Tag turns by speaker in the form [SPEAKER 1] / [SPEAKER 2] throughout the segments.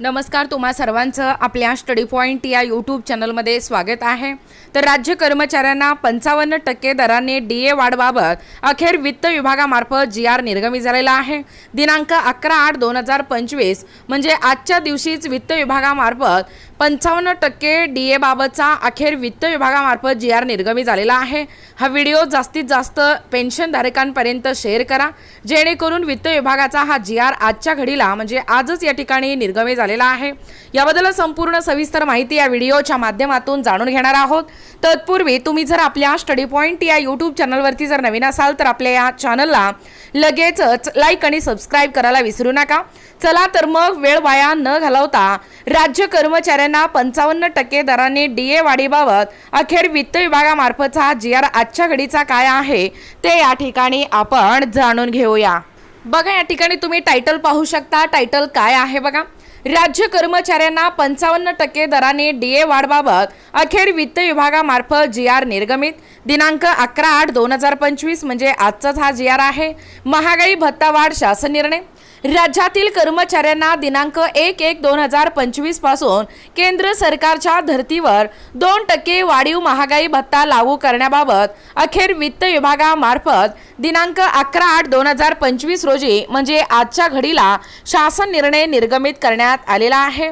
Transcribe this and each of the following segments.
[SPEAKER 1] नमस्कार तुम्हा सर्वांचं आपल्या स्टडी पॉईंट या यूट्यूब चॅनलमध्ये स्वागत आहे. तर राज्य कर्मचाऱ्यांना पंचावन्न टक्के दराने डी ए वाढबाबत अखेर वित्त विभागामार्फत जी आर निर्गमी झालेला आहे. दिनांक अकरा आठ दोन हजार पंचवीस म्हणजे आजच्या दिवशीच वित्त विभागामार्फत पंचावन्न टक्के डी ए बाबतचा अखेर वित्त विभागामार्फत जी आर निर्गमी झालेला आहे. हा व्हिडिओ जास्तीत जास्त पेन्शनधारकांपर्यंत शेअर करा. जेणेकरून वित्त विभागाचा हा जी आर आजच्या घडीला म्हणजे आजच या ठिकाणी निर्गमी झालेला आहे. याबद्दल संपूर्ण सविस्तर माहिती या व्हिडिओच्या माध्यमातून जाणून घेणार आहोत. तत्पूर्वी तुम्ही जर आपल्या स्टडी पॉईंट या यूट्यूब चॅनलवरती जर नवीन असाल तर आपल्या या चॅनलला लगेचच लाईक आणि सबस्क्राईब करायला विसरू नका. चला तर मग वेळ वाया न घालवता राज्य कर्मचाऱ्यांना पंचावन्न टक्के दराने डी ए वाढीबाबत अखेर वित्त विभागामार्फतचा जी आर आजच्या घडीचा काय आहे ते या ठिकाणी आपण जाणून घेऊया. बघा या ठिकाणी तुम्ही टायटल पाहू शकता. टायटल काय आहे बघा? राज्य कर्मचाऱ्यांना पंचावन्न टक्के दराने डी ए वाढबाबत अखेर वित्त विभागामार्फत जी आर निर्गमित. दिनांक अकरा आठ दोन हजार पंचवीस म्हणजे आजचाच हा जी आर आहे. महागाई भत्ता वाढ शासन निर्णय. राज्यातील कर्मचाऱ्यांना दिनांक एक एक दोन हजार पंचवीसपासून केंद्र सरकारच्या धर्तीवर दोन टक्के वाढीव महागाई भत्ता लागू करण्याबाबत अखेर वित्त विभागामार्फत दिनांक अकरा आठ दोन हजार पंचवीस रोजी म्हणजे आजच्या घडीला शासन निर्णय निर्गमित करण्यात आलेला आहे.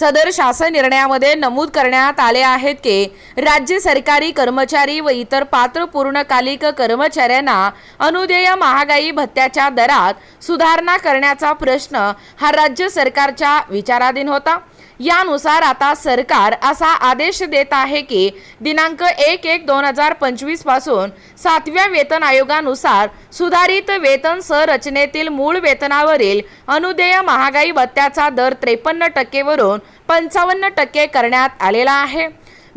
[SPEAKER 1] सदर शासन निर्णयामध्ये नमूद करण्यात आले आहेत की राज्य सरकारी कर्मचारी व इतर पात्र पूर्णकालिक कर्मचाऱ्यांना अनुदेय महागाई भत्त्याच्या दरात सुधारणा करण्याचा प्रश्न हा राज्य सरकारच्या विचाराधीन होता. यानुसार आता सरकार असा आदेश देत आहे की दिनांक एक एक दोन हजार पंचवीसपासून सातव्या वेतन आयोगानुसार सुधारित वेतन संरचनेतील मूळ वेतनावरील अनुदेय महागाई भत्त्याचा दर त्रेपन्न टक्केवरून पंचावन्न टक्के करण्यात आलेला आहे.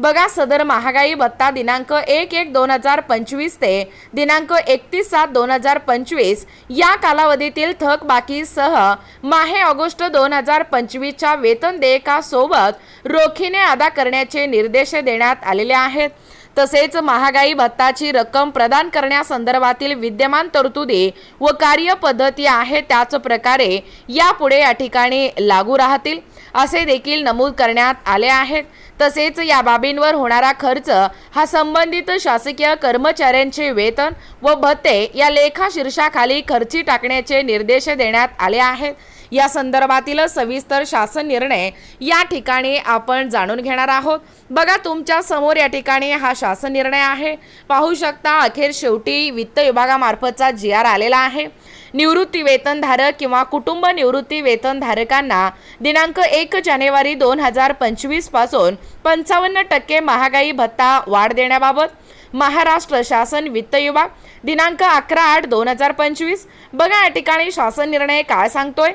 [SPEAKER 1] बघा सदर महागाई भत्ता दिनांक एक एक दोन हजार पंचवीस ते दिनांक एकतीस सात दोन हजार पंचवीस या कालावधीतील थकबाकीसह माहे ऑगस्ट दोन हजार पंचवीसच्या वेतन देयकासोबत रोखीने अदा करण्याचे निर्देश देण्यात आलेले आहेत. तसेच महागाई भत्ताची रक्कम प्रदान करण्यासंदर्भातील विद्यमान तरतुदी व कार्यपद्धती आहे त्याच प्रकारे यापुढे या ठिकाणी लागू राहतील असे देखील नमूद करण्यात आले आहेत. तसेच या बाबींवर होणारा खर्च हा संबंधित शासकीय कर्मचाऱ्यांचे वेतन व भत्ते या लेखा शीर्षाखाली खर्ची टाकण्याचे निर्देश देण्यात आले आहेत. या संदर्भातील सविस्तर शासन निर्णय या ठिकाणी आपण जाणून घेणार आहोत. बघा तुमच्यासमोर या ठिकाणी हा शासन निर्णय आहे. पाहू शकता अखेर शेवटी वित्त विभागामार्फतचा जी आर आलेला आहे. निवृत्ती वेतनधारक किंवा कुटुंब निवृत्ती वेतनधारकांना दिनांक एक जानेवारी दोन हजार पंचवीसपासून पंचावन्न टक्के महागाई भत्ता वाढ देण्याबाबत महाराष्ट्र शासन वित्त विभाग दिनांक अकरा आठ दोन हजार पंचवीस. बघा या ठिकाणी शासन निर्णय काय सांगतोय?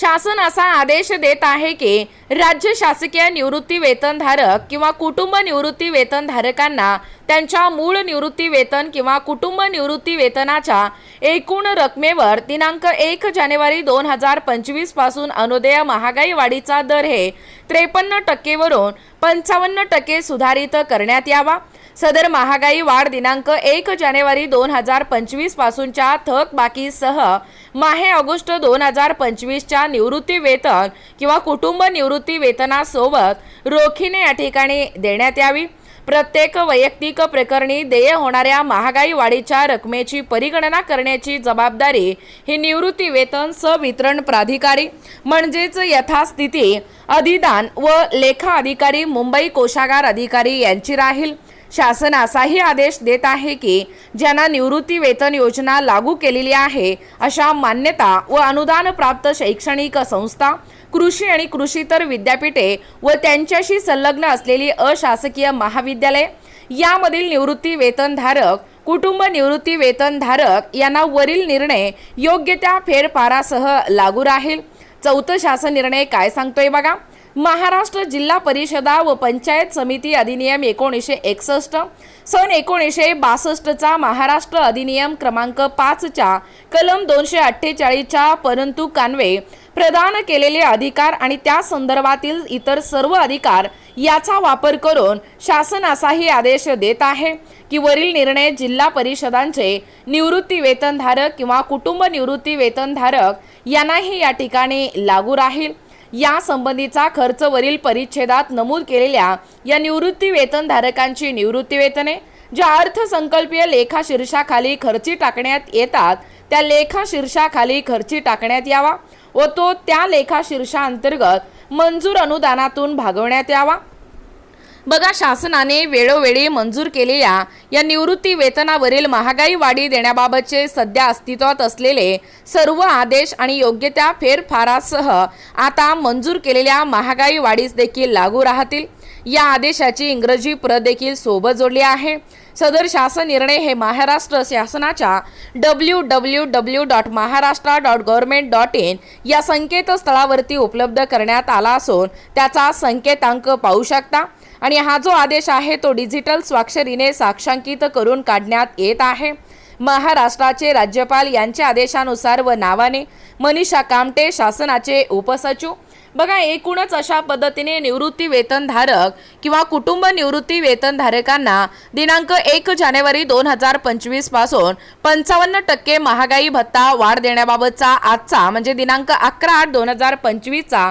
[SPEAKER 1] शासन असा आदेश देत आहे की राज्य शासकीय निवृत्ती वेतनधारक किंवा कुटुंब निवृत्ती वेतनधारकांना त्यांच्या मूळ निवृत्ती वेतन किंवा कुटुंब निवृत्ती वेतनाच्या एकूण रकमेवर दिनांक एक जानेवारी दोन हजार पंचवीसपासून अनुदेय महागाई वाढीचा दर हे त्रेपन्न टक्केवरून पंचावन्न टक्के सुधारित करण्यात यावा. सदर महागाई वाढ दिनांक एक जानेवारी दोन हजार पंचवीस पासूनच्या थकबाकीसह माहे ऑगस्ट दोन हजार पंचवीसच्या निवृत्ती वेतन किंवा कुटुंब निवृत्ती वेतनासोबत रोखीने या ठिकाणी देण्यात यावी. प्रत्येक वैयक्तिक प्रकरणी देय होणाऱ्या महागाई वाढीच्या रकमेची परिगणना करण्याची जबाबदारी ही निवृत्ती वेतन सवितरण प्राधिकारी म्हणजेच यथास्थिती अधिदान व लेखा अधिकारी मुंबई कोशागार अधिकारी यांची राहील. शासन असाही आदेश देत आहे की ज्यांना निवृत्ती वेतन योजना लागू केलेली आहे अशा मान्यता व अनुदान प्राप्त शैक्षणिक संस्था कृषी आणि कृषीतर विद्यापीठे व त्यांच्याशी संलग्न असलेली अशासकीय महाविद्यालय यामधील निवृत्ती वेतनधारक कुटुंब निवृत्ती वेतनधारक यांना वरील निर्णय योग्य त्या फेरफारासह लागू राहील. चौथं शासन निर्णय काय सांगतोय बघा. महाराष्ट्र जिल्हा परिषदा व पंचायत समिती अधिनियम एकोणीसशे एकसष्ट सन एकोणीसशे बासष्टचा महाराष्ट्र अधिनियम क्रमांक पाचच्या कलम दोनशे अठ्ठेचाळीसच्या परंतु कान्वे प्रदान केलेले अधिकार आणि त्या संदर्भातील इतर सर्व अधिकार याचा वापर करून शासन असाही आदेश देत आहे की वरील निर्णय जिल्हा परिषदांचे निवृत्ती वेतनधारक किंवा कुटुंब निवृत्ती वेतनधारक यांनाही या ठिकाणी लागू राहील. या संबंधीचा खर्च वरील परिच्छेदात नमूद केलेल्या या निवृत्ती वेतनधारकांची निवृत्ती वेतने ज्या अर्थसंकल्पीय लेखा शीर्षाखाली खर्ची टाकण्यात येतात त्या लेखा शीर्षाखाली खर्ची टाकण्यात यावा व तो त्या लेखा शीर्षाअंतर्गत मंजूर अनुदानातून भागवण्यात यावा. बघा शासनाने वेळोवेळी मंजूर केलेल्या या निवृत्ती वेतनावरील महागाई वाढी देण्याबाबतचे सध्या अस्तित्वात असलेले सर्व आदेश आणि योग्य त्या फेरफारासह आता मंजूर केलेल्या महागाई वाढीस देखील लागू राहतील. या आदेशाची इंग्रजी प्रत देखील सोबत जोडली आहे. सदर शासन निर्णय हे महाराष्ट्र शासनाच्या W W W dot Maharashtra dot government dot in या संकेतस्थळावरती उपलब्ध करण्यात आला असून त्याचा संकेतांक पाहू शकता. आणि हा जो आदेश आहे तो डिजिटल स्वाक्षरीने साक्षांकित करून काढण्यात येत आहे. महाराष्ट्राचे राज्यपाल यांच्या आदेशानुसार व नावाने मनीषा कामटे शासनाचे उपसचिव. बघा एकूणच अशा पद्धतीने निवृत्ती वेतनधारक किंवा कुटुंब निवृत्ती वेतनधारकांना दिनांक एक जानेवारी दोन हजार पंचवीसपासून पंचावन्न टक्के महागाई भत्ता वाढ देण्याबाबतचा आजचा म्हणजे दिनांक अकरा आठ दोन हजार पंचवीसचा